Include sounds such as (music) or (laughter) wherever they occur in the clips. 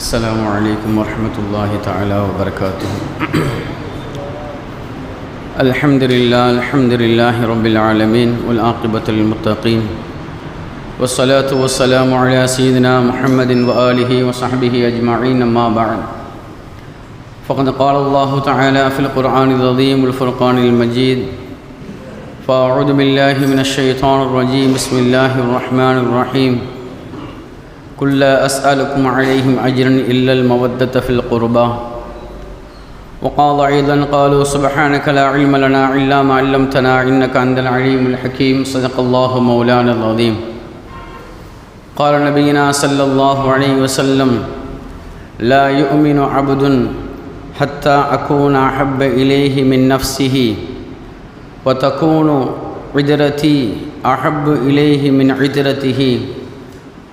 السلام عليكم ورحمة الله تعالى وبركاته. (clears throat) الحمد لله الحمد لله رب العالمين والعاقبة للمتقين والصلاة والسلام على سيدنا محمد وآله وصحبه أجمعين أما بعد. فقد قال الله تعالى في القرآن العظيم والفرقان المجيد فأعوذ بالله من الشيطان الرجيم بسم الله الرحمن الرحيم. قل لا أسألكم عليهم أجرا إلا المودة في القربى. وقال أيضا قالوا سبحانك لا علم لنا إلا ما علمتنا إنك أنت العليم الحكيم. صدق الله مولانا العظيم. قال نبينا صلى الله عليه وسلم لا يؤمن عبد حتى أكون أحب إليه من نفسه وتكون عدرتي أحب إليه من عدرته.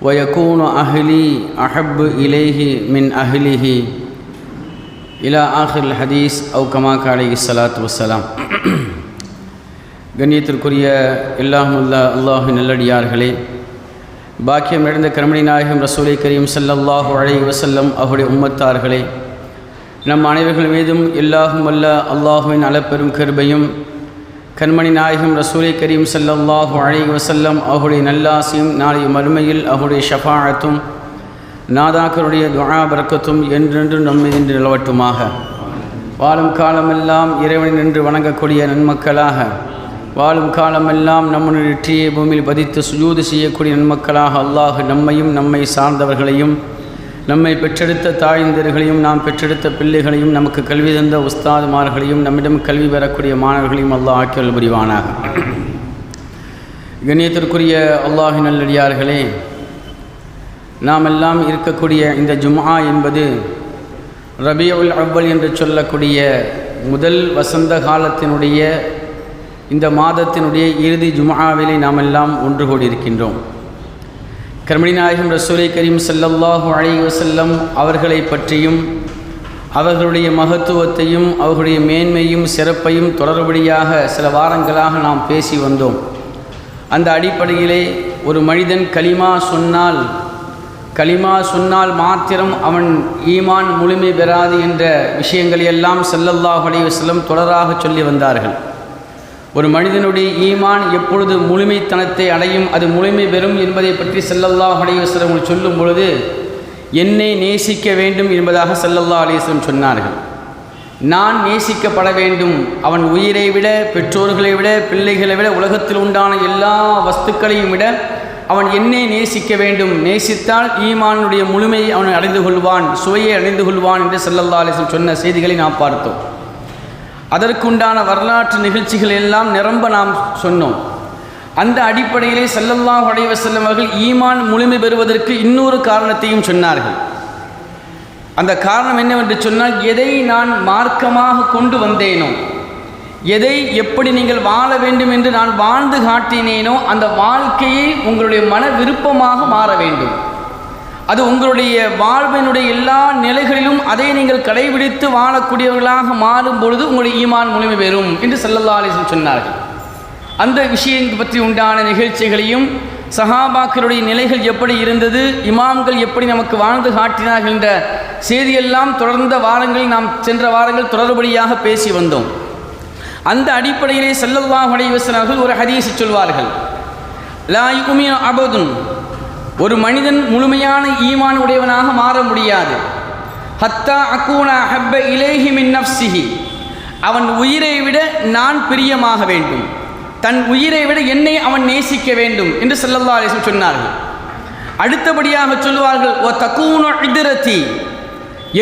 ويكون أهلي أحب إليه من أهله إلى آخر الحديث أو كما قال عليه الصلاة والسلام கண்ணியத்திற்குரிய எல்லாமுல்ல அல்லாஹு நல்லடியார்களே பாக்கியம் இழந்த கருமணி நாயகம் ரசூலை கரீம் ஸல்லல்லாஹு அலைஹி வஸல்லம் அவருடைய உம்மத்தார்களே நம் அனைவர்கள் மீதும் எல்லாஹும் அல்ல அல்லாஹுவின் அளப்பெரும் கிருபையும் கண்மணி நாயகம் ரசூலை கரீம் சல்லாஹு அலைஹி வசல்லம் அவருடைய நல்லாசியும் நாளை மறுமையில் அவருடைய ஷஃபாஅத்தும் நாதாக்கருடைய துஆ பரக்கத்தும் என்றென்றும் நம்மை நின்று நிலவட்டுமாக. வாழும் காலமெல்லாம் இறைவனை நின்று வணங்கக்கூடிய நன்மக்களாக. வாழும் காலமெல்லாம் நம்முடைய வெற்றியை பூமியில் பதித்து சுஜூது செய்யக்கூடிய நன்மக்களாக அல்லாஹ் நம்மையும் நம்மை சார்ந்தவர்களையும் நம்மை பெற்றெடுத்த தாய்ந்தர்களையும் நாம் பெற்றெடுத்த பிள்ளைகளையும் நமக்கு கல்வி தந்த உஸ்தாதுமார்களையும் நம்மிடம் கல்வி பெறக்கூடிய மாணவர்களையும் அல்லாஹ் ஆக்கியல் புரிவானாக கண்ணியத்திற்குரிய அல்லாஹி நல்லடியார்களே நாம் எல்லாம் இருக்கக்கூடிய இந்த ஜும்ஆ என்பது ரபியுல் அவ்வல் என்று சொல்லக்கூடிய முதல் வசந்த காலத்தினுடைய இந்த மாதத்தினுடைய இறுதி ஜும்ஆவிலே நாம் எல்லாம் ஒன்று கூடியிருக்கின்றோம். கர்மணிநாயகம் ரசூலை கரீம் சல்லல்லாஹு அலி வசல்லம் அவர்களை பற்றியும் அவர்களுடைய மகத்துவத்தையும் அவர்களுடைய மேன்மையும் சிறப்பையும் தொடர்படியாக சில வாரங்களாக நாம் பேசி வந்தோம். அந்த அடிப்படையிலே ஒரு மனிதன் கலிமா சொன்னால் கலிமா சொன்னால் மாத்திரம் அவன் ஈமான் முழுமை பெறாது என்ற விஷயங்களை எல்லாம் செல்லல்லாஹ் அலைஹி தொடராக சொல்லி வந்தார்கள். ஒரு மனிதனுடைய ஈமான் எப்பொழுது முழுமைத்தனத்தை அடையும் அது முழுமை பெறும் என்பதை பற்றி செல்லல்லா அலைஹி சொல்லும் பொழுது என்னை நேசிக்க வேண்டும் என்பதாக செல்லல்லா அலைஹி சொன்னார்கள். நான் நேசிக்கப்பட வேண்டும். அவன் உயிரை விட பெற்றோர்களை விட பிள்ளைகளை விட உலகத்தில் உண்டான எல்லா வஸ்துக்களையும் விட அவன் என்னை நேசிக்க வேண்டும். நேசித்தால் ஈமானுடைய முழுமையை அவன் அடைந்து கொள்வான் சுவையை அடைந்து கொள்வான் என்று செல்லல்லா அலைஹி சொன்ன செய்திகளை நாம் பார்த்தோம். அதற்குண்டான வரலாற்று நிகழ்ச்சிகள் எல்லாம் நிரம்ப நாம் சொன்னோம். அந்த அடிப்படையிலே செல்லல்லாம் உடைய செல்லும் அவர்கள் ஈமான் முழுமை பெறுவதற்கு இன்னொரு காரணத்தையும் சொன்னார்கள். அந்த காரணம் என்னவென்று சொன்னால் எதை நான் மார்க்கமாக கொண்டு வந்தேனோ எதை எப்படி நீங்கள் வாழ வேண்டும் என்று நான் வாழ்ந்து காட்டினேனோ அந்த வாழ்க்கையை உங்களுடைய மன விருப்பமாக மாற வேண்டும். அது உங்களுடைய வாழ்வினுடைய எல்லா நிலைகளிலும் அதை நீங்கள் கடைபிடித்து வாழக்கூடியவர்களாக மாறும் பொழுது உங்களுடைய ஈமான் முழுமை பெறும் என்று சல்லல்லா சொன்னார்கள். அந்த விஷயங்கள் பற்றி உண்டான நிகழ்ச்சிகளையும் சஹாபாக்களுடைய நிலைகள் எப்படி இருந்தது இமாம்கள் எப்படி நமக்கு வாழ்ந்து காட்டினார்கள் என்ற செய்தியெல்லாம் தொடர்ந்த வாரங்களில் நாம் சென்ற வாரங்கள் தொடர்படியாக பேசி வந்தோம். அந்த அடிப்படையிலே செல்லல்லாஹ் அலைவசனார்கள் ஒரு ஹதீஸை சொல்வார்கள். லா யுமிய அபதுன் ஒரு மனிதன் முழுமையான ஈமான் உடையவனாக மாற முடியாது. ஹத்தா அக்கூனா ஹப்ப இலேஹி மின் அவன் உயிரை விட நான் பிரியமாக வேண்டும். தன் உயிரை விட என்னை அவன் நேசிக்க வேண்டும் என்று செல்லல்லா அலிசம் சொன்னார்கள். அடுத்தபடியாக சொல்லுவார்கள் ஓ தக்கூன இதிரத்தி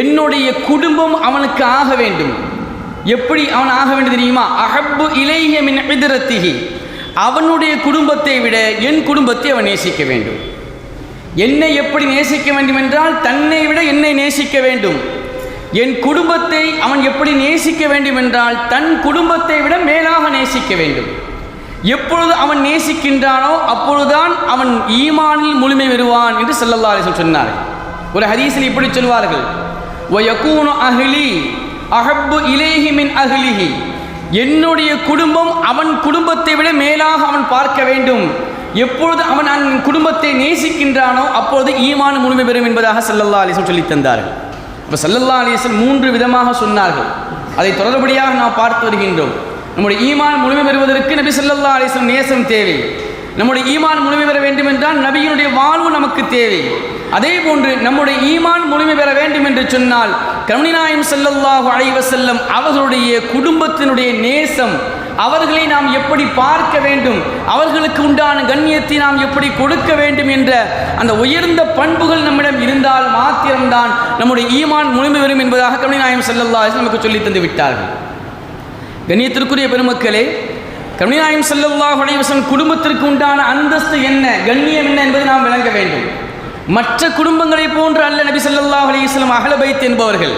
என்னுடைய குடும்பம் அவனுக்கு ஆக வேண்டும். எப்படி அவன் ஆக வேண்டும் தெரியுமா? அஹப்பு இலேஹிய மின் இதிரத்திஹி அவனுடைய குடும்பத்தை விட என் குடும்பத்தை அவன் நேசிக்க வேண்டும். என்னை எப்படி நேசிக்க வேண்டும் என்றால் தன்னை விட என்னை நேசிக்க வேண்டும். என் குடும்பத்தை அவன் எப்படி நேசிக்க வேண்டும் என்றால் தன் குடும்பத்தை விட மேலாக நேசிக்க வேண்டும். எப்பொழுது அவன் நேசிக்கின்றானோ அப்பொழுதுதான் அவன் ஈமானில் முழுமை பெறுவான் என்று செல்லல்லா அலைஹி சொன்னார். ஒரு ஹதீஸில் இப்படி சொல்வார்கள். வயக்கூனு அஹ்லி அஹப்பு இலேஹி மின் அஹ்லிஹி. என்னுடைய குடும்பம் அவன் குடும்பத்தை விட மேலாக அவன் பார்க்க வேண்டும். எப்பொழுது அவன் அன் குடும்பத்தை நேசிக்கின்றானோ அப்பொழுது ஈமான் முழுமை பெறும் என்பதாக சல்லல்லா அலிஸ்லம் சொல்லி தந்தார்கள். இப்போ சல்லல்லா அலிஸ்லம் மூன்று விதமாக சொன்னார்கள். அதை தொடர்படியாக நாம் பார்த்து வருகின்றோம். நம்முடைய ஈமான் முழுமை பெறுவதற்கு நபி சல்லல்லா அலிஸ்லம் நேசம் தேவை. நம்முடைய ஈமான் முழுமை பெற வேண்டும் என்றால் நபியினுடைய வாழ்வு நமக்கு தேவை. அதே போன்று நம்முடைய ஈமான் முழுமை பெற வேண்டும் என்று சொன்னால் கருணிநாயம் செல்லல்லாஹு அலைவ செல்லும் அவர்களுடைய குடும்பத்தினுடைய நேசம் அவர்களை நாம் எப்படி பார்க்க வேண்டும்? அவர்களுக்கு உண்டான கண்ணியத்தை நாம் எப்படி கொடுக்க வேண்டும் என்ற அந்த உயர்ந்த பண்புகள் நம்மிடம் இருந்தால் மாத்திரம்தான் நம்முடைய ஈமான் முழுமை வரும் என்பதாக கருணிநாயம் செல்லல்லா நமக்கு சொல்லி தந்து விட்டார்கள். கண்ணியத்திற்குரிய பெருமக்களே கருணிநாயம் செல்லல்லாஹ் உடையவசன் குடும்பத்திற்கு உண்டான அந்தஸ்து என்ன? கண்ணியம் என்ன என்பதை நாம் விளங்க வேண்டும். மற்ற குடும்பங்களைப் போன்று அல்ல நபி ஸல்லல்லாஹு அலைஹி அகலபைத் என்பவர்கள்.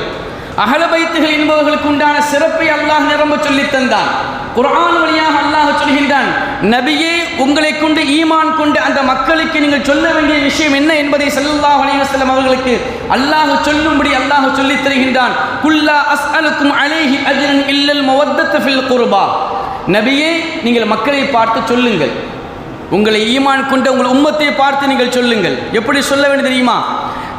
அகலபைத்துகள் என்பவர்களுக்கு உண்டான சிறப்பை அல்லாஹ் நிரம்ப சொல்லித் தந்தான். குரான் வழியாக அல்லாஹ் சொல்கின்றான் நபியே உங்களை கொண்டு ஈமான் கொண்டு அந்த மக்களுக்கு நீங்கள் சொல்ல வேண்டிய விஷயம் என்ன என்பதை ஸல்லல்லாஹு அலைவசல்லம் அவர்களுக்கு அல்லாஹ் சொல்லும்படி அல்லாஹ் சொல்லித் தருகின்றான். குல்லா அஸ்அலுக்கும் அலேஹி அஜரன் இல்லல் மவத்தத்து ஃபில் குர்பா. நபியே நீங்கள் மக்களை பார்த்து சொல்லுங்கள். உங்களை ஈமான் கொண்டு உங்கள் உம்மத்தை பார்த்து நீங்கள் சொல்லுங்கள். எப்படி சொல்ல வேண்டும் தெரியுமா?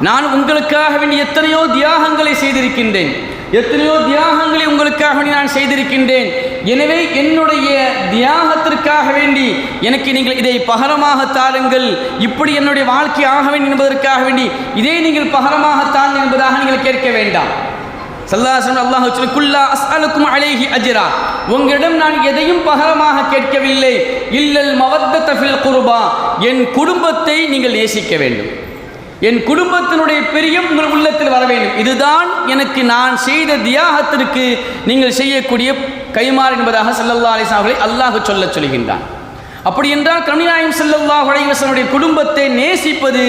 நான் உங்களுக்காக வேண்டி எத்தனையோ தியாகங்களை செய்திருக்கின்றேன். எத்தனையோ தியாகங்களை உங்களுக்காக வேண்டி நான் செய்திருக்கின்றேன். எனவே என்னுடைய தியாகத்திற்காக வேண்டி எனக்கு நீங்கள் இதை பகரமாக தாருங்கள். இப்படி என்னுடைய வாழ்க்கை ஆக வேண்டும் என்பதற்காக வேண்டி இதை நீங்கள் பகரமாக தாருங்கள் என்பதாக நீங்கள் கேட்க வேண்டாம். சல்லாசன் அல்லாஹ் குல்லா அஸ்அலுக்கும் அலேஹி அஜிரா. உங்களிடம் நான் எதையும் பகரமாக கேட்கவில்லை. இல்லல் மவத்த தஃபில் குருபா. என் குடும்பத்தை நீங்கள் நேசிக்க வேண்டும். என் குடும்பத்தினுடைய பிரியம் உங்கள் உள்ளத்தில் வர வேண்டும். இதுதான் எனக்கு நான் செய்த தியாகத்திற்கு நீங்கள் செய்யக்கூடிய கைமாறு என்பதாக செல்லல்லா அலிஸ் அவர்களை அல்லாஹ் சொல்லச் சொல்கின்றான். அப்படி என்றால் கருணிநாயம் செல்லல்லா உடைவசனுடைய குடும்பத்தை நேசிப்பது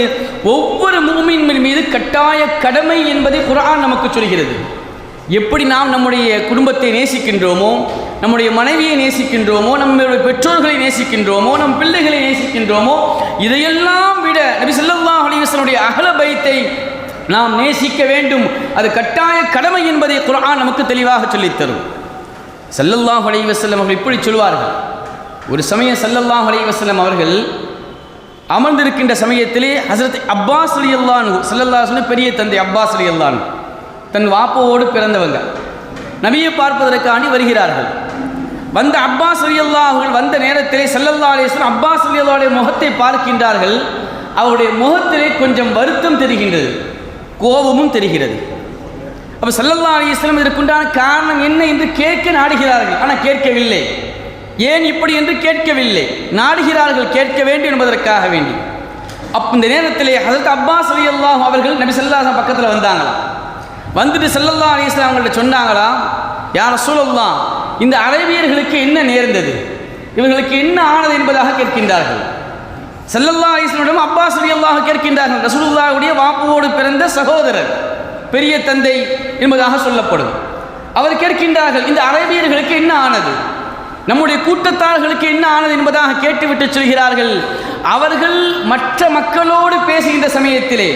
ஒவ்வொரு மூமின் மீது கட்டாய கடமை என்பதை குரான் நமக்கு சொல்கிறது. எப்படி நாம் நம்முடைய குடும்பத்தை நேசிக்கின்றோமோ நம்முடைய மனைவியை நேசிக்கின்றோமோ நம்முடைய பெற்றோர்களை நேசிக்கின்றோமோ நம் பிள்ளைகளை நேசிக்கின்றோமோ இதையெல்லாம் விட நபி ஸல்லல்லாஹு அலைஹி அகல பயத்தை நாம் நேசிக்க வேண்டும். அது கட்டாய கடமை என்பதை குரான் நமக்கு தெளிவாக சொல்லித் தரும். ஸல்லல்லாஹு அவர்கள் இப்படி சொல்வார்கள். ஒரு சமயம் செல்லல்லாஹ் அலைஹி அவர்கள் அமர்ந்திருக்கின்ற சமயத்திலே ஹசரத் அப்பாஸ் அலி அல்லான் ஸல்லல்லாஹு பெரிய தந்தை அப்பாஸ் அலி அல்லான் தன் வாப்போடு பிறந்தவங்க. நபியை பார்ப்பதற்காண்டி வருகிறார்கள். வந்த அப்பாஸ் அலியல்லா அவர்கள் வந்த நேரத்திலே செல்லல்லா அலிஸ்லாம் அப்பாஸ் அலியல்லாவுடைய முகத்தை பார்க்கின்றார்கள். அவருடைய முகத்திலே கொஞ்சம் வருத்தம் தெரிகின்றது. கோபமும் தெரிகிறது. அப்போ சல்லல்லா அலிஸ்லாம் இதற்குண்டான காரணம் என்ன என்று கேட்க நாடுகிறார்கள். ஆனால் கேட்கவில்லை. ஏன் இப்படி என்று கேட்கவில்லை. நாடுகிறார்கள் கேட்க வேண்டும் என்பதற்காக வேண்டி. அப்போ இந்த நேரத்திலே அதற்கு அப்பாஸ் அலி அல்லாஹ் அவர்கள் நபி சல்லாஹ் பக்கத்தில் வந்தாங்களா வந்துட்டு செல்லல்லா அலிஸ்லாம் அவங்கள்ட்ட சொன்னாங்களா யார சூழல்லாம் இந்த அரேபியர்களுக்கு என்ன நேர்ந்தது? இவர்களுக்கு என்ன ஆனது என்பதாக கேட்கின்றார்கள். செல்லல்லா அலிஸ்லமிடம் அப்பாஸ் அலி அல்லாஹ் கேட்கின்றார்கள். ரசூலுல்லாவுடைய வாப்புவோடு பிறந்த சகோதரர் பெரிய தந்தை என்பதாக சொல்லப்படும். அவர் கேட்கின்றார்கள் இந்த அரேபியர்களுக்கு என்ன ஆனது? நம்முடைய கூட்டத்தார்களுக்கு என்ன ஆனது என்பதாக கேட்டுவிட்டு சொல்கிறார்கள். அவர்கள் மற்ற மக்களோடு பேசுகின்ற சமயத்திலே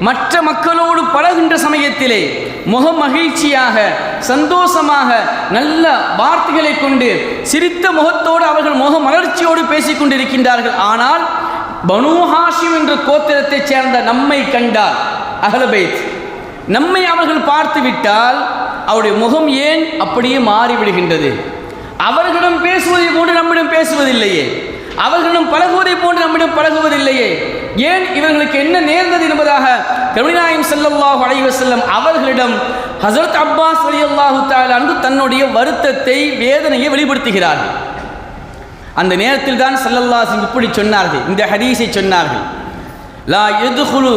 மற்ற மக்களோடு பழகின்ற சமயத்திலே முக மகிழ்ச்சியாக சந்தோஷமாக நல்ல வார்த்தைகளை கொண்டு சிரித்த முகத்தோடு அவர்கள் முக மலர்ச்சியோடு பேசிக் கொண்டிருக்கின்றார்கள். ஆனால் பனு ஹாஷிம் என்ற கோத்திரத்தைச் சேர்ந்த நம்மை கண்டார் அகலபைத் நம்மை அவர்கள் பார்த்து விட்டால் அவருடைய முகம் ஏன் அப்படியே மாறிவிடுகின்றது? அவர்களிடம் பேசுவதை கூட நம்மிடம் பேசுவதில்லையே. அவர்களிடம் பழகுவதை போன்று நம்மிடம் பழகுவதில்லையே. ஏன் இவர்களுக்கு என்ன நேர்ந்தது என்பதாக கருணிநாயம் செல்லல்லாஹு அலைவ செல்லம் அவர்களிடம் ஹசரத் அப்பாஸ் ரலியல்லாஹு தஆலா அன்பு தன்னுடைய வருத்தத்தை வேதனையை வெளிப்படுத்துகிறார்கள் அந்த நேரத்தில் தான் சல்லல்லாஹு இப்படி சொன்னார்கள். இந்த ஹதீஸை சொன்னார்கள். லா எதுகுலு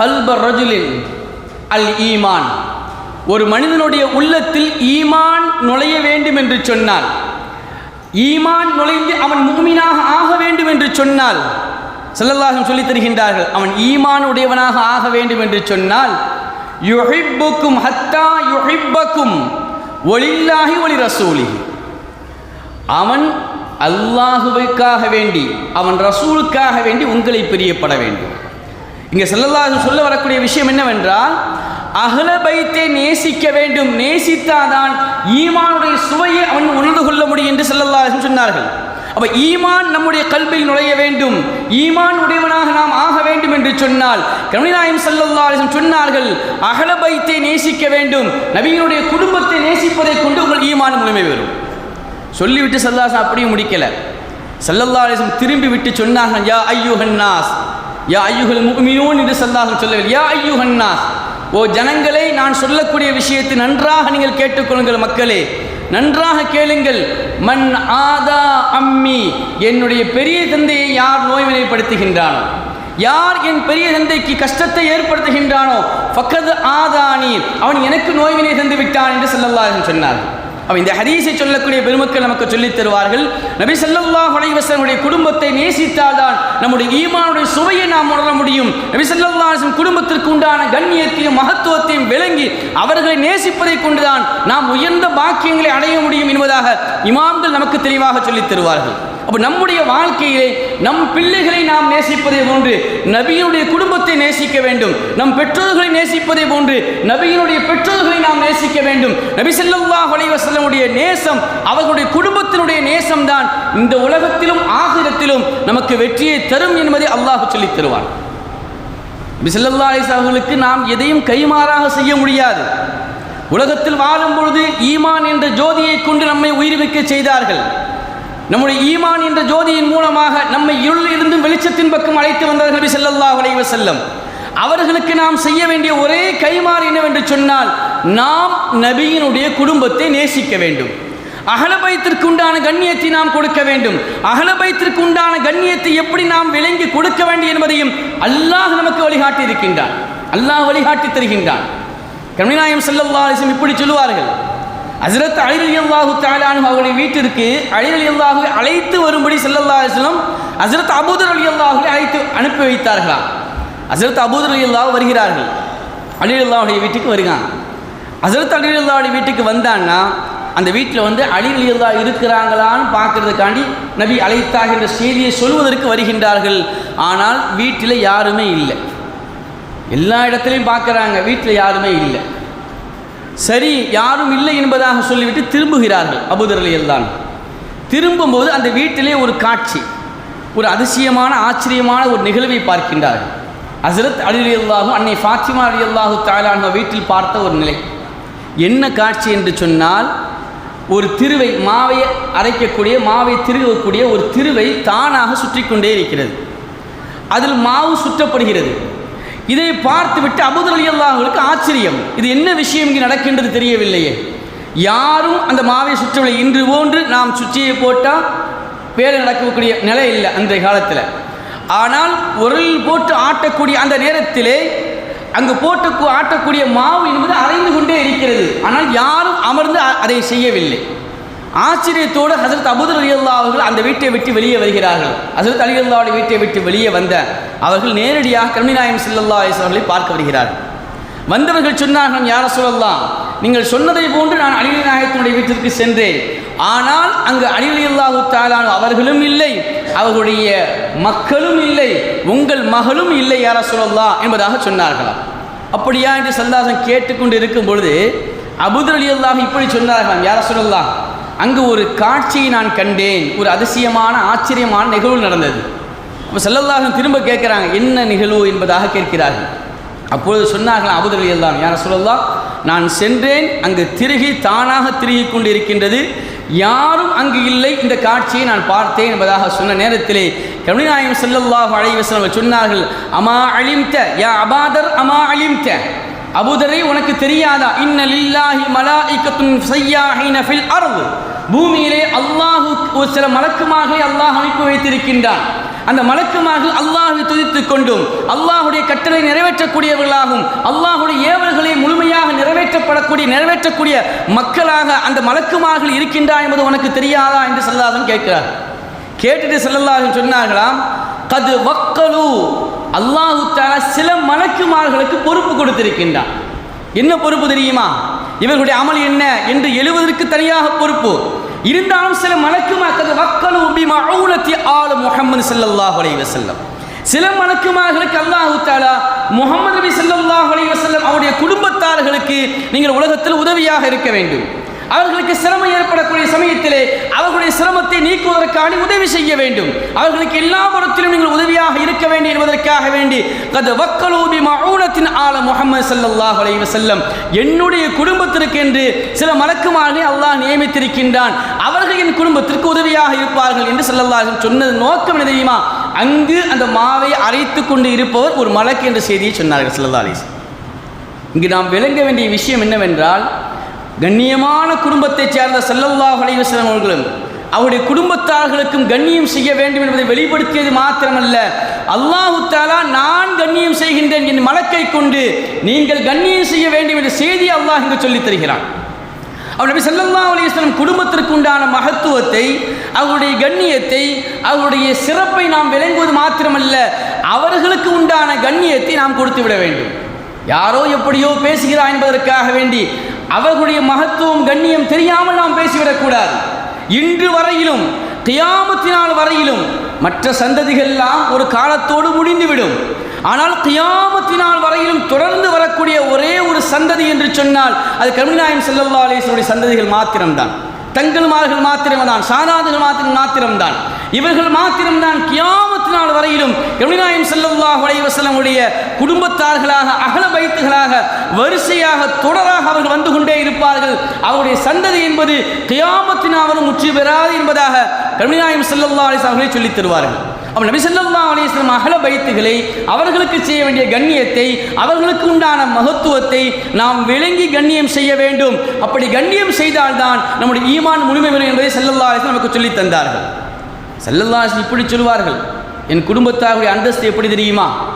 கல்ப ரஜுலின் அல் ஈமான். ஒரு மனிதனுடைய உள்ளத்தில் ஈமான் நுழைய வேண்டும் என்று சொன்னால் ஈமான் நுழைந்து அவன் மூமினாக ஆக வேண்டும் என்று சொன்னால் செல்லல்லாகும் சொல்லித் தருகின்றார்கள் அவன் ஈமான் உடையவனாக ஆக வேண்டும் என்று சொன்னால் யுஹிப்புக்கும் ஹத்தா யுஹிப்பக்கும் ஒளில்லாஹி ஒளி ரசூலி அவன் அல்லாஹுவைக்காக வேண்டி அவன் ரசூலுக்காக வேண்டி உங்களை பிரியப்பட வேண்டும். இங்கே செல்லல்லாஹு சொல்ல வரக்கூடிய விஷயம் என்னவென்றால் அகலபைத்தை நேசிக்க வேண்டும். நேசித்தாதான் ஈமானுடைய சுவையை அவன் உணர்ந்து கொள்ள முடியும் என்று செல்லல்லாஹு சொன்னார்கள். அப்ப ஈமான் நம்முடைய கல்வியில் நுழைய வேண்டும். ஈமான் உடையவனாக நாம் ஆக வேண்டும் என்று சொன்னால் கருணிநாயம் சல்லல்லா சொன்னார்கள் அகலபைத்தை நேசிக்க வேண்டும். நபியினுடைய குடும்பத்தை நேசிப்பதை கொண்டு உங்கள் ஈமான் முழுமை வரும் சொல்லிவிட்டு சல்லாசம் அப்படியும் முடிக்கல. சல்லல்லா திரும்பி விட்டு சொன்னார்கள் யா ஐயோ ஹன்னாஸ் யா ஐயுகல் முக்மினூன் என்று சல்லாசம் சொல்லவில்லை. யா ஐயோ ஹன்னாஸ் ஓ ஜனங்களை நான் சொல்லக்கூடிய விஷயத்தை நன்றாக நீங்கள் கேட்டுக்கொள்ளுங்கள் மக்களே. நன்றாக கேளுங்கள். மண் ஆதா அம்மி என்னுடைய பெரிய தந்தையை யார் நோய்வினைப்படுத்துகின்றானோ? யார் என் பெரிய தந்தைக்கு கஷ்டத்தை ஏற்படுத்துகின்றானோ? பக்கத்து ஆதானி அவன் எனக்கு நோய்வினை தந்து விட்டான் என்று சொல்லல்லாஹ் சொன்னார் அப்போ இந்த ஹதீஸை சொல்லக்கூடிய பெருமக்கள் நமக்கு சொல்லித் தருவார்கள். நபி சல்லா ஹுலைவசனுடைய குடும்பத்தை நேசித்தால் தான் நம்முடைய ஈமானுடைய சுவையை நாம் உணர முடியும். நபி ஸல்லல்லாஹு குடும்பத்திற்கு உண்டான கண்ணியத்தையும் மகத்துவத்தையும் விளங்கி அவர்களை நேசிப்பதை கொண்டுதான் நாம் உயர்ந்த பாக்கியங்களை அடைய முடியும் என்பதாக இமாம்கள் நமக்கு தெளிவாக சொல்லித் தருவார்கள். அப்போ நம்முடைய வாழ்க்கையிலே நம் பிள்ளைகளை நாம் நேசிப்பதை போன்று நபியினுடைய குடும்பத்தை நேசிக்க வேண்டும். நம் பெற்றோர்களை நேசிப்பதை போன்று நபியினுடைய பெற்றோர்களை நாம் நேசிக்க வேண்டும். நபி செல்லா அலைஹி நேசம் அவர்களுடைய குடும்பத்தினுடைய நேசம் தான் இந்த உலகத்திலும் ஆகிரத்திலும் நமக்கு வெற்றியை தரும் என்பதை அல்லாஹ் சொல்லித் தருவான். நபி ஸல்லல்லாஹு நாம் எதையும் கைமாறாக செய்ய முடியாது. உலகத்தில் வாழும் பொழுது ஈமான் என்ற ஜோதியை கொண்டு நம்மை உயிர்விக்க செய்தார்கள். நம்முடைய ஈமான் என்ற ஜோதியின் மூலமாக நம்மை இருளிலிருந்து வெளிச்சத்தின் பக்கம் அழைத்து வந்தார் நபி செல்லல்லா வலைவ செல்லம் அவர்களுக்கு நாம் செய்ய வேண்டிய ஒரே கைமாறு என்னவென்று சொன்னால் நாம் நபியினுடைய குடும்பத்தை நேசிக்க வேண்டும். அகலபயத்திற்கு உண்டான கண்ணியத்தை நாம் கொடுக்க வேண்டும். அகலபயத்திற்கு உண்டான கண்ணியத்தை எப்படி நாம் விளங்கி கொடுக்க வேண்டும் என்பதையும் அல்லாஹ் நமக்கு வழிகாட்டி இருக்கின்றான் அல்லாஹ் வழிகாட்டி தருகின்றான். கமிநாயம் செல்லல்லா இப்படி சொல்லுவார்கள். ஹசரத் அலிரலி அல்லாஹு தாலானு அவர்களின் வீட்டிற்கு அழில் அல்லாஹுவை அழைத்து வரும்படி ஸல்லல்லாஹு அலைஹி ஹசரத் அபூதர் அலி அல்லாஹுவை அழைத்து அனுப்பி வைத்தார்களாம் ஹசரத் அபூதர் அலி அல்லாஹ் வருகிறார்கள். அழில் அல்லாஹுடைய வீட்டுக்கு வருகிறான். ஹசரத் அலி அல்லாவுடைய வீட்டுக்கு வந்தான்னா அந்த வீட்டில் வந்து அலி அல்லாஹ் இருக்கிறாங்களான்னு பார்க்கறதுக்காண்டி நபி அழைத்தாக என்ற செய்தியை சொல்வதற்கு வருகின்றார்கள். ஆனால் வீட்டில் யாருமே இல்லை. எல்லா இடத்துலையும் பார்க்குறாங்க. வீட்டில் யாருமே இல்லை. சரி யாரும் இல்லை என்பதாக சொல்லிவிட்டு திரும்புகிறார்கள் அபுதர் அலி திரும்பும்போது அந்த வீட்டிலே ஒரு காட்சி ஒரு அதிசயமான ஆச்சரியமான ஒரு நிகழ்வை பார்க்கின்றார்கள். ஹசரத் அலி அன்னை ஃபாத்திமா அலி அல்லாஹு வீட்டில் பார்த்த ஒரு நிலை. என்ன காட்சி என்று சொன்னால் ஒரு திருவை மாவை அரைக்கக்கூடிய மாவை திருகக்கூடிய ஒரு திருவை தானாக சுற்றி கொண்டே இருக்கிறது. அதில் மாவு சுற்றப்படுகிறது. இதை பார்த்துவிட்டு அபுதர் அலி அல்லாஹர்களுக்கு ஆச்சரியம். இது என்ன விஷயம் இங்கே நடக்கின்றது தெரியவில்லையே. யாரும் அந்த மாவை சுற்றவில்லை இன்று போன்று நாம் சுற்றியை போட்டால் வேலை நடக்கக்கூடிய நிலை இல்லை அந்த காலத்தில். ஆனால் உரலில் போட்டு ஆட்டக்கூடிய அந்த நேரத்திலே அங்கு போட்டு ஆட்டக்கூடிய மாவு என்பது அரைந்து கொண்டே இருக்கிறது. ஆனால் யாரும் அமர்ந்து அதை செய்யவில்லை. ஆச்சரியத்தோடு ஹசரத் அபுதர் அலி அல்லா அவர்கள் அந்த வீட்டை விட்டு வெளியே வருகிறார்கள். ஹசரத் அலி அல்லாவுடைய வீட்டை விட்டு வெளியே வந்த அவர்கள் நேரடியாக கருணிநாயம் சில்லல்லா அவர்களை பார்க்க வருகிறார்கள் வந்தவர்கள் சொன்னார்கள் யார சொல்லலாம் நீங்கள் சொன்னதை போன்று நான் அலி நாயகத்தினுடைய வீட்டிற்கு சென்றேன். ஆனால் அங்கு அலி அல்லாஹு தாலான் அவர்களும் இல்லை அவர்களுடைய மக்களும் இல்லை உங்கள் மகளும் இல்லை யார சொல்லலாம் என்பதாக சொன்னார்களாம் அப்படியா? என்று சந்தாசம் கேட்டுக்கொண்டு இருக்கும் பொழுது அபுதர் அலி அல்லாஹ் இப்படி சொன்னார்களாம் யார சொல்லலாம் அங்கு ஒரு காட்சியை நான் கண்டேன். ஒரு அதிசயமான ஆச்சரியமான நிகழ்வு நடந்தது. அப்போ செல்லல்லாஹன் திரும்ப கேட்குறாங்க என்ன நிகழ்வு? என்பதாக கேட்கிறார்கள். அப்பொழுது சொன்னார்கள் அபுதலியல் தான் யார சொல்லல்லா நான் சென்றேன் அங்கு திருகி தானாக திருகி கொண்டு இருக்கின்றது யாரும் அங்கு இல்லை இந்த காட்சியை நான் பார்த்தேன் என்பதாக சொன்ன நேரத்திலே கருணிநாயகம் செல்லல்லாஹ் அழைவசன் சொன்னார்கள் அமா அழிம்த யா அபாதர் அமா அழிம்த அபுதரை உனக்கு தெரியாதா? இன்ன லில்லாஹி இக்கத்தும் சய்யாஹீன ஃபில் அர்து. பூமியிலே அல்லாஹு ஒரு சில மலக்குமாக அல்லாஹ் அமைப்பு வைத்திருக்கின்றான். அந்த மலக்குமாக அல்லாஹை துதித்துக் கொண்டும் அல்லாஹுடைய கட்டளை நிறைவேற்றக்கூடியவர்களாகும் அல்லாஹுடைய ஏவல்களை முழுமையாக நிறைவேற்றப்படக்கூடிய நிறைவேற்றக்கூடிய மக்களாக அந்த மலக்குமாக இருக்கின்றா என்பது உனக்கு தெரியாதா என்று சல்லாதன் கேட்கிறார். கேட்டுட்டு செல்லல்லாக சொன்னார்களாம் கது வக்கலு. அல்லாஹு சில மலக்குமார்களுக்கு பொறுப்பு கொடுத்திருக்கின்றான். என்ன பொறுப்பு தெரியுமா? இவர்களுடைய அமல் என்ன என்று எழுவதற்கு தனியாக பொறுப்பு. இருந்தாலும் சில மலக்குமாக்கள் வக்கலு பிமா அவுலத்தி ஆளு முஹம்மது ஸல்லல்லாஹு அலைஹி வஸல்லம். சில மலக்குமார்களுக்கு அல்லாஹு தாலா முகமது நபி சல்லாஹ் அலி வசல்லம் அவருடைய குடும்பத்தார்களுக்கு நீங்கள் உலகத்தில் உதவியாக இருக்க வேண்டும். அவர்களுக்கு சிரமம் ஏற்படக்கூடிய சமயத்திலே அவர்களுடைய சிரமத்தை நீக்குவதற்கான உதவி செய்ய வேண்டும். அவர்களுக்கு எல்லா புறத்திலும் நீங்கள் உதவியாக இருக்க வேண்டும் என்பதற்காக வேண்டி கது வக்கலூபி மவுனத்தின் ஆல முகமது சல்லாஹ் அலைவ செல்லம் என்னுடைய குடும்பத்திற்கு என்று சில மலக்குமார்களை அல்லாஹ் நியமித்திருக்கின்றான். அவர்கள் என் குடும்பத்திற்கு உதவியாக இருப்பார்கள் என்று ஸல்லல்லாஹு சொன்னது நோக்கம் என்ன தெரியுமா? அங்கு அந்த மாவை அரைத்து கொண்டு இருப்பவர் ஒரு மலக்கு என்ற செய்தியை சொன்னார்கள் ஸல்லல்லாஹு அலைஹி இங்கு நாம் விளங்க வேண்டிய விஷயம் என்னவென்றால் கண்ணியமான குடும்பத்தைச் சேர்ந்த செல்லல்லா அலைஹி அவர்களும் அவருடைய குடும்பத்தார்களுக்கும் கண்ணியம் செய்ய வேண்டும் என்பதை வெளிப்படுத்தியது மாத்திரமல்ல. அல்லாஹு தாலா நான் கண்ணியம் செய்கின்றேன் என் மலக்கை கொண்டு நீங்கள் கண்ணியம் செய்ய வேண்டும் என்ற செய்தி அல்லாஹ் இங்கு சொல்லித் தருகிறான். அவர் நபி சல்லா அலைஹி குடும்பத்திற்கு உண்டான மகத்துவத்தை அவருடைய கண்ணியத்தை அவருடைய சிறப்பை நாம் விளங்குவது மாத்திரமல்ல அவர்களுக்கு உண்டான கண்ணியத்தை நாம் கொடுத்து விட வேண்டும். யாரோ எப்படியோ பேசுகிறார் என்பதற்காக வேண்டி அவர்களுடைய மகத்துவம் கண்ணியம் தெரியாமல் நாம் பேசிவிடக்கூடாது. இன்று வரையிலும் கியாமத்தினால் வரையிலும் மற்ற சந்ததிகள் எல்லாம் ஒரு காலத்தோடு முடிந்துவிடும். ஆனால் கியாமத்தினால் வரையிலும் தொடர்ந்து வரக்கூடிய ஒரே ஒரு சந்ததி என்று சொன்னால் அது கருணாயம் செல்லல்லா அலேசனுடைய சந்ததிகள் மாத்திரம்தான். தங்கள்மார்கள் மாத்திரம்தான் சாதாதுகள் மாத்திரம் மாத்திரம்தான். இவர்கள் மாத்திரம்தான் கியாமத் நாள் வரையிலும் எமினாயம் செல்லல்லாஹ் வசல்லமுடைய குடும்பத்தார்களாக அகல பைத்துகளாக வரிசையாக தொடராக அவர்கள் வந்து கொண்டே இருப்பார்கள். அவருடைய சந்ததி என்பது கியாமத்தினாலும் முற்றி பெறாது என்பதாக கருணாயம் செல்லல்லா அலிஸ் அவர்களை சொல்லித் தருவார்கள். அவன் நபி ஸல்லல்லாஹு அலைஹி அகல பைத்துகளை அவர்களுக்கு செய்ய வேண்டிய கண்ணியத்தை அவர்களுக்கு உண்டான மகத்துவத்தை நாம் விளங்கி கண்ணியம் செய்ய வேண்டும். அப்படி கண்ணியம் செய்தால்தான் நம்முடைய ஈமான் முழுமை என்பதை செல்லல்லா அலிஸ்லாம் நமக்கு சொல்லித் தந்தார்கள். செல்லல்லா இப்படி சொல்வார்கள். என் குடும்பத்தாருடைய அந்தஸ்து எப்படி தெரியுமா?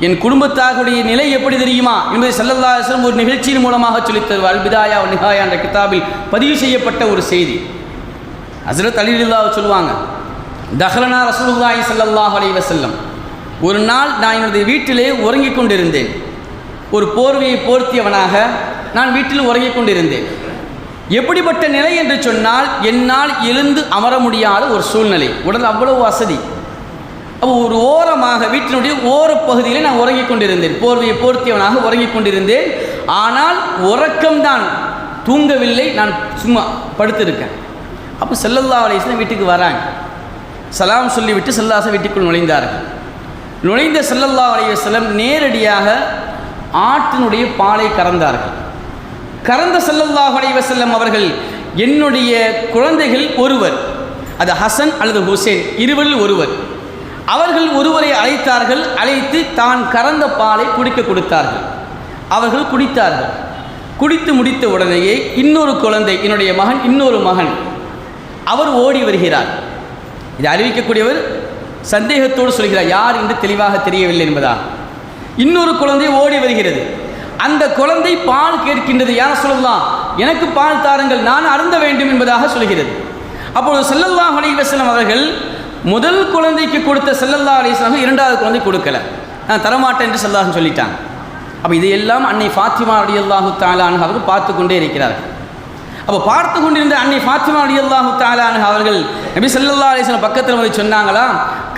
என் குடும்பத்தாருடைய நிலை எப்படி தெரியுமா? என்பதை ஸல்லல்லாஹு ஒரு நிகழ்ச்சியின் மூலமாக சொல்லித் தருவார். பிதாயா நிகாயா என்ற கிதாபில் பதிவு செய்யப்பட்ட ஒரு செய்தி. ஹஸ்ரத் அலிலுல்லாவை சொல்லுவாங்க தஹலனா ரசூலுல்லாஹி ஸல்லல்லாஹு அலைஹி வஸல்லம். ஒரு நாள் நான் என்னுடைய வீட்டிலே உறங்கிக் கொண்டிருந்தேன். ஒரு போர்வையை போர்த்தியவனாக நான் வீட்டில் உறங்கிக் கொண்டிருந்தேன். எப்படிப்பட்ட நிலை என்று சொன்னால் என்னால் எழுந்து அமர முடியாத ஒரு சூழ்நிலை. உடல் அவ்வளவு வசதி. அப்போ ஒரு ஓரமாக வீட்டினுடைய ஓரப்பகுதியில் நான் உறங்கிக் கொண்டிருந்தேன். போர்வையை போர்த்தியவனாக உறங்கிக் கொண்டிருந்தேன். ஆனால் உறக்கம்தான். தூங்கவில்லை நான் சும்மா படுத்திருக்கேன். அப்போ செல்லல்லா அலைஸ்லாம் வீட்டுக்கு வராங்க. சலாம் சொல்லிவிட்டு செல்லாச வீட்டுக்குள் நுழைந்தார்கள். நுழைந்த செல்லல்லா அலைவசலம் நேரடியாக ஆட்டினுடைய பாலை கறந்தார்கள். கறந்த செல்லல்லா அலைவசல்லம் அவர்கள் என்னுடைய குழந்தைகள் ஒருவர். அது ஹசன் அல்லது ஹுசேன் இருவரில் ஒருவர். அவர்கள் ஒருவரை அழைத்தார்கள் அழைத்து தான் கறந்த பாலை குடிக்க கொடுத்தார்கள். அவர்கள் குடித்தார்கள். குடித்து முடித்த உடனேயே இன்னொரு குழந்தை என்னுடைய மகன் இன்னொரு மகன் அவர் ஓடி வருகிறார். இதை அறிவிக்கக்கூடியவர் சந்தேகத்தோடு சொல்கிறார் யார் என்று தெளிவாக தெரியவில்லை என்பதா? இன்னொரு குழந்தை ஓடி வருகிறது. அந்த குழந்தை பால் கேட்கின்றது யார் சொல்லலாம் எனக்கு பால் தாருங்கள் நான் அருந்த வேண்டும் என்பதாக சொல்கிறது. அப்பொழுது செல்லல்லாஹ் அலைவசலம் அவர்கள் முதல் குழந்தைக்கு கொடுத்த செல்லல்லா அலிஸ்லாம் இரண்டாவது குழந்தை கொடுக்கல. நான் தரமாட்டேன் என்று செல்லாஹன் சொல்லிட்டாங்க. அப்போ இதையெல்லாம் அன்னை ஃபாத்திமா அடி அல்லாஹு தாலான் அவர்கள் பார்த்து கொண்டே இருக்கிறார்கள். அப்போ பார்த்து கொண்டிருந்த அன்னை ஃபாத்திமா அலி அல்லாஹு தாலான் அவர்கள் நபி செல்லல்லா அலிஸ்லாம் பக்கத்தில் வந்து சொன்னாங்களா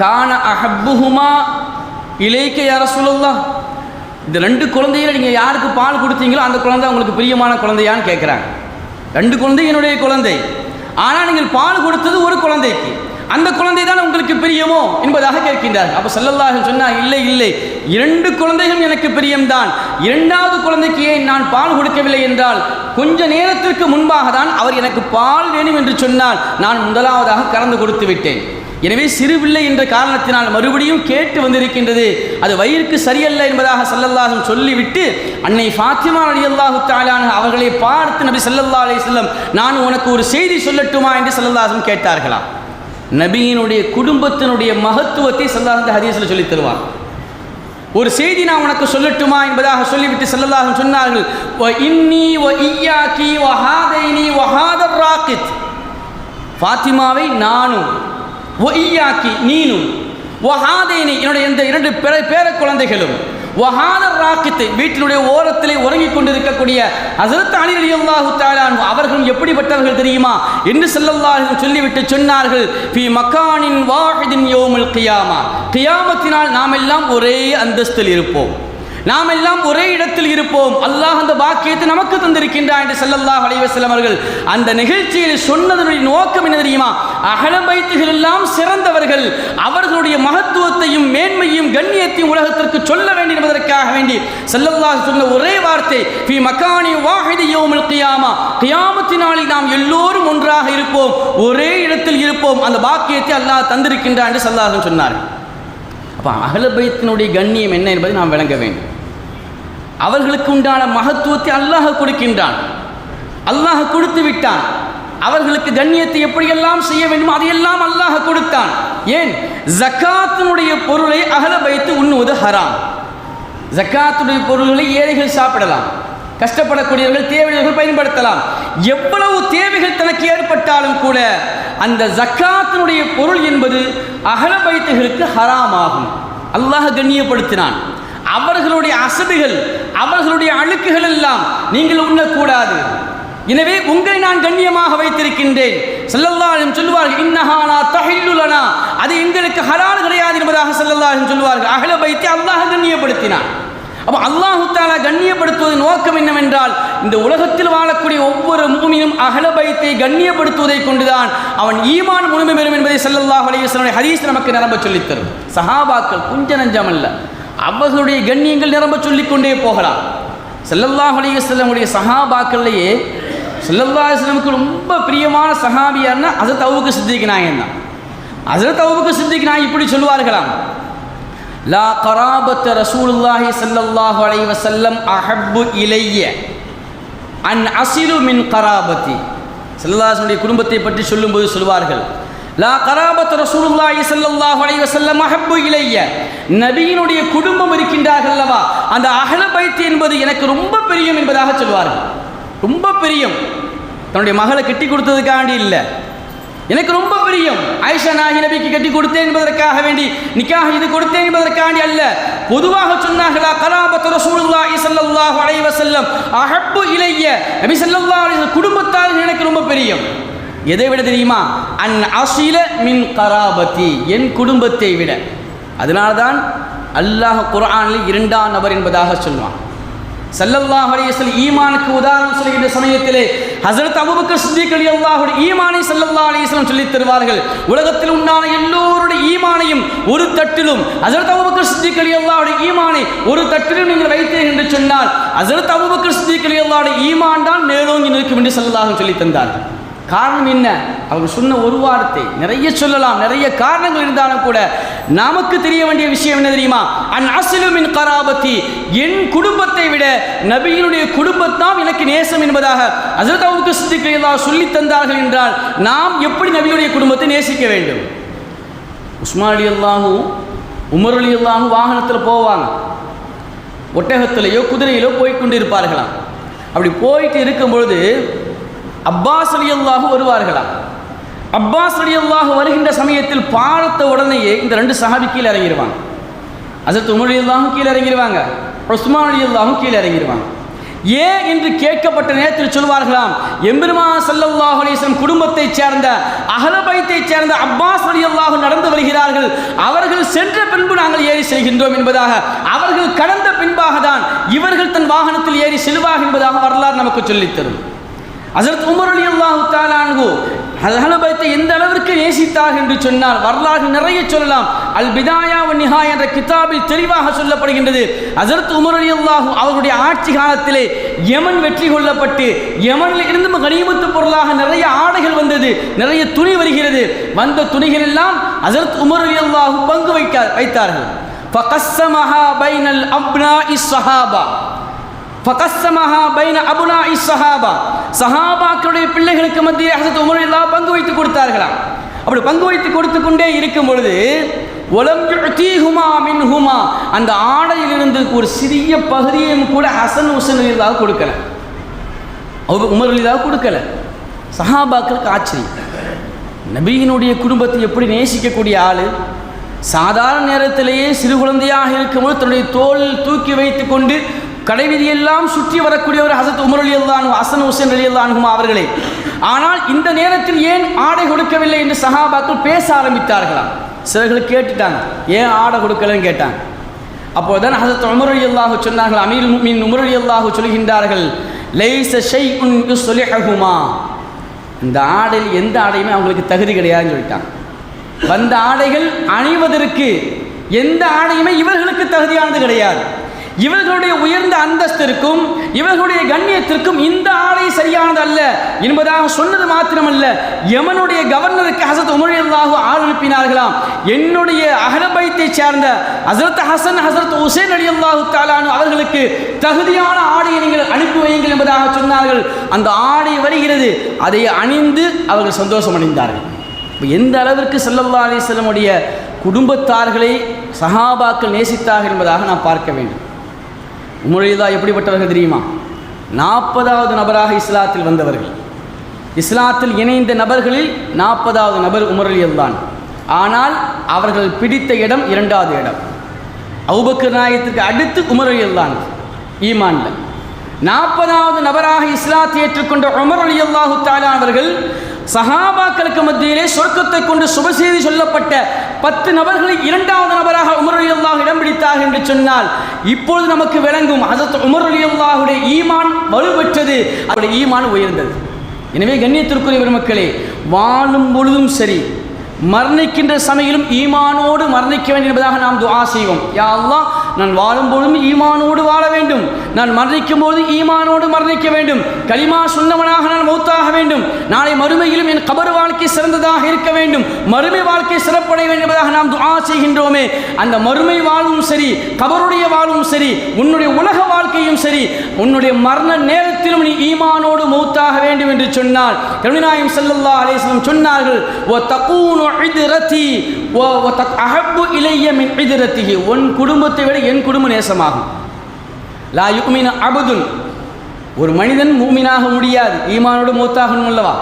கான அஹப்புஹுமா இலைக்க யார சொல்லலாம் இந்த ரெண்டு குழந்தையில நீங்கள் யாருக்கு பால் கொடுத்தீங்களோ அந்த குழந்தை உங்களுக்கு பிரியமான குழந்தையான்னு கேட்குறாங்க ரெண்டு குழந்தை என்னுடைய குழந்தை. ஆனால் நீங்கள் பால் கொடுத்தது ஒரு குழந்தைக்கு. அந்த குழந்தை தான் உங்களுக்கு பிரியமோ என்பதாக கேட்கின்றார். அப்போ செல்லல்லாக சொன்னால் இல்லை இல்லை. இரண்டு குழந்தைகளும் எனக்கு பிரியம்தான். இரண்டாவது குழந்தைக்கு ஏன் நான் பால் கொடுக்கவில்லை என்றால் கொஞ்ச நேரத்திற்கு முன்பாக தான் அவர் எனக்கு பால் வேணும் என்று சொன்னால் நான் முதலாவதாக கலந்து கொடுத்து விட்டேன். எனவே சிறுவில்லை என்ற காரணத்தினால் மறுபடியும் கேட்டு வந்திருக்கின்றது. அது வயிற்கு சரியல்ல என்பதாக செல்லல்லாஹும் சொல்லிவிட்டு அன்னை ஃபாத்திமா அலி அல்லாஹு தாலான அவர்களை பார்த்து நபி செல்லல்லா அலி செல்லம் நான் உனக்கு ஒரு செய்தி சொல்லட்டுமா? என்று செல்லல்லாஹும் கேட்டார்களாம். நபியினுடைய குடும்பத்தினுடைய மகத்துவத்தை சல்லாஹ் ஹதீஸில் சொல்லித் தருவான். ஒரு செய்தி நான் உனக்கு சொல்லட்டுமா என்பதாக சொல்லிவிட்டு செல்லலாக சொன்னார்கள் "வ இன்னி வ இய்யாக்கி வ ஹாதைனி வ ஹாதர் ராக்கித். ஃபாத்திமாவை நானும் ஒ ஈயாக்கி நீனும் ஒஹாதேனி என்னுடைய இந்த இரண்டு பேர பேர குழந்தைகளும் வஹான ராக்கித்து வீட்டினுடைய ஓரத்திலே உறங்கிக் கொண்டிருக்கக்கூடிய அசரத் அலி அலி அல்லாஹு தாலான் அவர்களும் எப்படிப்பட்டவர்கள் தெரியுமா? என்று செல்லல்லாஹும் சொல்லிவிட்டு சொன்னார்கள் ஃபி மக்கானின் வாஹிதின் யோமுல் கியாமா. கியாமத்தினால் நாம் எல்லாம் ஒரே அந்தஸ்தில் இருப்போம். நாம் எல்லாம் ஒரே இடத்தில் இருப்போம். அல்லாஹ் அந்த பாக்கியத்தை நமக்கு தந்திருக்கின்றான் என்று செல்லல்லாஹ் அலைஹி அவர்கள் அந்த நிகழ்ச்சியில் சொன்னதனுடைய நோக்கம் என்ன தெரியுமா? அகல வைத்துகள் எல்லாம் சிறந்தவர்கள். அவர்களுடைய மகத்துவத்தையும் மேன்மையும் கண்ணியத்தையும் உலகத்திற்கு சொல்ல வேண்டும் என்பதற்காக வேண்டி செல்லல்லாஹ் சொன்ன ஒரே வார்த்தை ஃபி மக்கானி வாஹிதி யௌமுல் கியாமா. கியாமத்தினாலே நாம் எல்லோரும் ஒன்றாக இருப்போம். ஒரே இடத்தில் இருப்போம். அந்த பாக்கியத்தை அல்லாஹ் தந்திருக்கின்றான் என்று ஸல்லல்லாஹு சொன்னார் அப்போ அகலபைத்தினுடைய கண்ணியம் என்ன என்பதை நாம் விளங்க வேண்டும். அவர்களுக்கு உண்டான மகத்துவத்தை அல்லாஹ் கொடுக்கின்றான். அல்லாஹ் கொடுத்து விட்டான். அவர்களுக்கு கண்ணியத்தை எப்படியெல்லாம் செய்ய வேண்டுமோ அதையெல்லாம் அல்லாஹ் கொடுத்தான். ஏன்? ஜக்காத்தினுடைய பொருளை அகல வைத்து உண்ணுவது ஹராம். ஜக்காத்துடைய பொருள்களை ஏழைகள் சாப்பிடலாம். கஷ்டப்படக்கூடியவர்கள் தேவைகள் பயன்படுத்தலாம். எவ்வளவு தேவைகள் தனக்கு ஏற்பட்டாலும் கூட அந்த ஜக்காத்தினுடைய பொருள் என்பது அகல பைத்துகளுக்கு ஹராமாகும். அல்லாஹ் கண்ணியப்படுத்தினான். அவர்களுடைய அசடுகள் அவர்களுடைய அழுக்குகள் எல்லாம் நீங்கள் உண்ணக்கூடாது. எனவே உங்களை நான் கண்ணியமாக வைத்திருக்கின்றேன். செல்லல்லாலும் சொல்லுவார்கள் இன்னஹானா தஹில்லுலனா அது எங்களுக்கு ஹலால் கிடையாது என்பதாக செல்லல்லாலும் சொல்லுவார்கள். அகல வைத்து அல்லாஹ் கண்ணியப்படுத்தினான். அப்போ அல்லாஹு தாலா கண்ணியப்படுத்துவதன் நோக்கம் என்னவென்றால் இந்த உலகத்தில் வாழக்கூடிய ஒவ்வொரு மூமியும் அகல பைத்தை கண்ணியப்படுத்துவதை கொண்டுதான் அவன் ஈமான் முழுமை பெறும் என்பதை செல்லல்லாஹ் அலைஹி வஸல்லம் ஹதீஸ் நமக்கு நிரம்ப சொல்லித்தரும். சஹாபாக்கள் குஞ்ச நஞ்சமல்ல அவர்களுடைய கண்ணியங்கள் நிரம்ப சொல்லிக்கொண்டே போகலாம். செல்லல்லாஹ் அலைஹி வஸல்லமுடைய சஹாபாக்கள்லேயே ஸல்லல்லாஹு ரொம்ப பிரியமான சஹாபியார்னா அது தவுக்கு சித்திக் நாயன் தான். ஹஸரத் அபூபக்கர் சித்திக் நாய் இப்படி சொல்லுவார்களாம். லா கராபத்த ரசூலுல்லாஹி செல்லல்லாஹ் அலைஹி வசல்லம் அஹப்பு இலைய அன் அசிலு மின் கராபத்தி. ஸல்லல்லாஹுடைய குடும்பத்தை பற்றி சொல்லும்போது சொல்வார்கள். லா கராபத் ரசூலுல்லாஹி செல்லல்லாஹ் அலைஹி வசல்லம் அஹப்பு இலைய நபியினுடைய குடும்பம் இருக்கின்றார்கள் அல்லவா? அந்த அகல பைத் என்பது எனக்கு ரொம்ப பிரியம் என்பதாக சொல்வார்கள். ரொம்ப பிரியம். தன்னுடைய மகளை கட்டி கொடுத்ததுக்காண்டி இல்லை. எனக்கு ரொம்ப பிரியம். ஐஷா நாகி நபிக்கு கட்டி கொடுத்தேன் என்பதற்காக வேண்டி நிக்காக இது கொடுத்தேன் என்பதற்காண்டி அல்ல. பொதுவாக சொன்னார்களா கலாபத்து ரசூலுல்லாஹி ஸல்லல்லாஹு அலைஹி வஸல்லம் அஹப்பு இலைய நபி ஸல்லல்லாஹு அலைஹி வஸல்லம் குடும்பத்தார் எனக்கு ரொம்ப பிரியம். எதை விட தெரியுமா? அன் அசில மின் கராபத்தி. என் குடும்பத்தை விட. அதனால்தான் அல்லாஹ் குர்ஆனில் இரண்டாம் நபர் என்பதாக சொல்வான் சல்லல்லாஹ் அலிஸ்வல் ஈமானுக்கு உதாரணம் சொல்கின்ற சமயத்திலே ஹசரத் அபுபக்கர் சித்திக் ரலியல்லாஹு ஈமானை சல்லல்லா அலைஹி சொல்லித் தருவார்கள். உலகத்தில் உண்டான எல்லோருடைய ஈமானையும் ஒரு தட்டிலும் ஹசரத் அபுபக்கர் சித்திக் ரலியல்லாஹு ஈமானை ஒரு தட்டிலும் நீங்கள் வைத்தீர்கள் என்று சொன்னால் ஹசரத் அபுபக்கர் சித்திக் ரலியல்லாஹு ஈமான் தான் மேலோங்கி நிற்கும் என்று ஸல்லல்லாஹு சொல்லித் தந்தார்கள். காரணம் என்ன? அவர் சொன்ன ஒரு வார்த்தை. நிறைய சொல்லலாம். நிறைய காரணங்கள் இருந்தாலும் கூட நமக்கு தெரிய வேண்டிய விஷயம் என்ன தெரியுமா? அன் அசிலுமின் கராபத்தி. என் குடும்பத்தை விட நபியினுடைய குடும்பத்தான் எனக்கு நேசம் என்பதாக அசரதாவுக்கு சித்திக்கையெல்லாம் சொல்லி தந்தார்கள் என்றால் நாம் எப்படி நபியுடைய குடும்பத்தை நேசிக்க வேண்டும்? உஸ்மானி அலி அல்லாஹும் உமர் அல்லாஹும் வாகனத்தில் போவாங்க. ஒட்டகத்திலேயோ குதிரையிலோ போய்க்கொண்டு இருப்பார்களாம் அப்படி போயிட்டு இருக்கும் பொழுது அப்பாஸ் அலி அல்லாஹு வருவார்களா? அப்பாஸ் அலி அல்லாஹு வருகின்ற சமயத்தில் பார்த்த உடனேயே இந்த ரெண்டு சஹாபி கீழே இறங்கிடுவாங்க அசத் உமர் அலி அல்லாஹும் கீழே இறங்கிடுவாங்க உஸ்மான் அலி அல்லாஹும் கீழே இறங்கிடுவாங்க ஏன் என்று கேட்கப்பட்ட நேரத்தில் சொல்வார்களாம் எம்பெருமா சல்லல்லாஹு அலிஸ்லம் குடும்பத்தைச் சேர்ந்த அகலபைத்தைச் சேர்ந்த அப்பாஸ் அலி அல்லாஹு நடந்து வருகிறார்கள். அவர்கள் சென்ற பின்பு நாங்கள் ஏறி செல்கின்றோம் என்பதாக அவர்கள் கடந்த பின்பாக தான் இவர்கள் தன் வாகனத்தில் ஏறி செல்வாக என்பதாக வரலாறு நமக்கு சொல்லித் தரும் அசரத் உமர் அலி அல்லாஹு தாலான்கு அஹலபைத்தை எந்த அளவிற்கு நேசித்தார் என்று சொன்னால் வரலாறு நிறைய சொல்லலாம். அல் பிதாயா நிஹா என்ற கிதாபில் தெளிவாக சொல்லப்படுகின்றது. அசரத் உமர் அலி அல்லாஹு அவருடைய ஆட்சி காலத்திலே யமன் வெற்றி கொள்ளப்பட்டு யமனில் இருந்து கனிமத்து பொருளாக நிறைய ஆடைகள் வந்தது நிறைய துணி வருகிறது. வந்த துணிகள் எல்லாம் அசரத் உமர் அலி அல்லாஹு பங்கு வைக்க வைத்தார்கள். ஃபகஸ்ஸமஹா சஹாபாக்களுடைய பிள்ளைகளுக்கு மத்தியில் ஹசத் உமர் இல்லா பங்கு வைத்து கொடுத்தார்களாம் அப்படி பங்கு வைத்து கொடுத்து கொண்டே இருக்கும் பொழுது ஒலம்புமா யுத்தீஹுமா மின் ஹுமா அந்த ஆடையிலிருந்து ஒரு சிறிய பகுதியையும் கூட ஹசன் ஹுசன் இல்லாத கொடுக்கல. அவர் உமர் இல்லாத கொடுக்கல. சஹாபாக்களுக்கு ஆச்சரியம். நபியினுடைய குடும்பத்தை எப்படி நேசிக்கக்கூடிய ஆள்? சாதாரண நேரத்திலேயே சிறு குழந்தையாக இருக்கும்போது தன்னுடைய தோல் தூக்கி வைத்து கொண்டு கடைவீதியெல்லாம் சுற்றி வரக்கூடியவர் ஹசத் உமர் அலி அல்லானு ஹசன் ஹுசேன் அலி அல்லானுமா அவர்களே. ஆனால் இந்த நேரத்தில் ஏன் ஆடை கொடுக்கவில்லை என்று சஹாபாக்கள் பேச ஆரம்பித்தார்களாம் சிலர்கள் கேட்டுட்டாங்க ஏன் ஆடை கொடுக்கலன்னு கேட்டாங்க. அப்போதுதான் ஹசத் உமர் அலி அல்லாஹு சொன்னார்கள் அமீர் மீன் உமர் அலி அல்லாஹு சொல்கின்றார்கள் லைச ஷை உன் சொலிஹுமா இந்த ஆடையில் எந்த ஆடையுமே அவங்களுக்கு தகுதி கிடையாதுன்னு சொல்லிட்டாங்க. வந்த ஆடைகள் அணிவதற்கு எந்த ஆடையுமே இவர்களுக்கு தகுதியானது கிடையாது. இவர்களுடைய உயர்ந்த அந்தஸ்திற்கும் இவர்களுடைய கண்ணியத்திற்கும் இந்த ஆடை சரியானது அல்ல என்பதாக சொன்னது மாத்திரமல்ல. எமனுடைய கவர்னருக்கு ஹசரத் உமர் அல்லாஹு ஆள் அனுப்பினார்களாம் என்னுடைய அகலபைத்தை சேர்ந்த ஹசரத் ஹசன் ஹசரத் உசேன் அலி அல்லாஹு தாலானு அவர்களுக்கு தகுதியான ஆடையை நீங்கள் அனுப்பி வையுங்கள் என்பதாக சொன்னார்கள். அந்த ஆடை வருகிறது. அதை அணிந்து அவர்கள் சந்தோஷம் அடைந்தார்கள். இப்போ எந்த அளவிற்கு செல்லல்லா அலி செல்லமுடைய குடும்பத்தார்களை சஹாபாக்கள் நேசித்தார்கள் என்பதாக நாம் பார்க்க வேண்டும். உமரிதா எப்படிப்பட்டவர்கள் தெரியுமா? நாற்பதாவது நபராக இஸ்லாத்தில் வந்தவர்கள். இஸ்லாத்தில் இணைந்த நபர்களில் நாற்பதாவது நபர் உமரலியல் தான் ஆனால் அவர்கள் பிடித்த இடம் இரண்டாவது இடம். அவுபக்கர் நாயத்திற்கு அடுத்து உமரலியல் தான் ஈமான்ல. நாற்பதாவது நபராக இஸ்லாத்தை ஏற்றுக்கொண்ட உமரலியல்லாஹு அலி அவர்கள் சஹாபாக்களுக்கு மத்தியிலே சொர்க்கத்தை கொண்டு சுபசெய்தி சொல்லப்பட்ட பத்து நபர்களை இரண்டாவது நபராக உமர் இடம் பிடித்தார் என்று சொன்னால் இப்பொழுது நமக்கு விளங்கும் அதற்கு உமர் அலி ஈமான் வலுப்பெற்றது. அவருடைய ஈமான் உயர்ந்தது. எனவே கண்ணியத்திற்குரிய பெருமக்களே வாழும் பொழுதும் சரி மரணிக்கின்ற சமையிலும் ஈமானோடு மரணிக்க வேண்டும் என்பதாக நாம் துவா செய்வோம். யா அல்லாஹ் நான் வாழும்பொழுதும் ஈமானோடு வாழ வேண்டும். நான் மரணிக்கும் போது ஈமானோடு மரணிக்க வேண்டும். களிமா சொன்னவனாக நான் மௌத்தாக நாளை மறுமையிலும் என் கபர் வாழ்க்கை சிறந்ததாக இருக்க வேண்டும். மறுமை வாழ்க்கை சிறப்படைய வேண்டும் என்பதாக நாம் துஆ செய்கின்றோமே. அந்த மறுமை வாழ்வும் சரி கபருடைய வாழ்வும் சரி உன்னுடைய உலக வாழ்க்கையும் சரி உன்னுடைய மரண நேரத்திலும் நீ ஈமானோடு மௌத்தாக வேண்டும் என்று சொன்னால் கருணாயம் செல்லல்லா அலேஸ்லம் சொன்னார்கள் ஓ தக்கூனு இதிரத்தி ஓ அகப்பு இளைய மின் இதிரத்திகி உன் குடும்பத்தை விட என் குடும்ப நேசமாகும். லா யுக்மின் அபுதுன் ஒரு மனிதன் மூமினாக முடியாது. ஈமானோடு மூத்தாகணும் அல்லவா?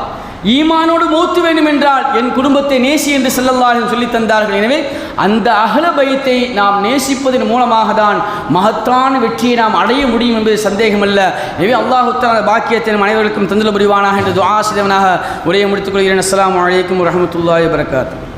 ஈமானோடு மூத்து வேண்டும் என்றால் என் குடும்பத்தை நேசி என்று செல்லல்லாஹும் சொல்லி தந்தார்கள். எனவே அந்த அகல பயத்தை நாம் நேசிப்பதன் மூலமாக தான் மகத்தான வெற்றியை நாம் அடைய முடியும் என்பது சந்தேகமல்ல. எனவே அல்லாஹுத்தான பாக்கியத்தை நம் அனைவருக்கும் தந்துள்ள புரிவானாக என்று துஆசிதவனாக உரையை முடித்துக் கொள்கிறேன். அஸ்லாம் வலைக்கம் வரமத்துல்லாஹி வரகாத்து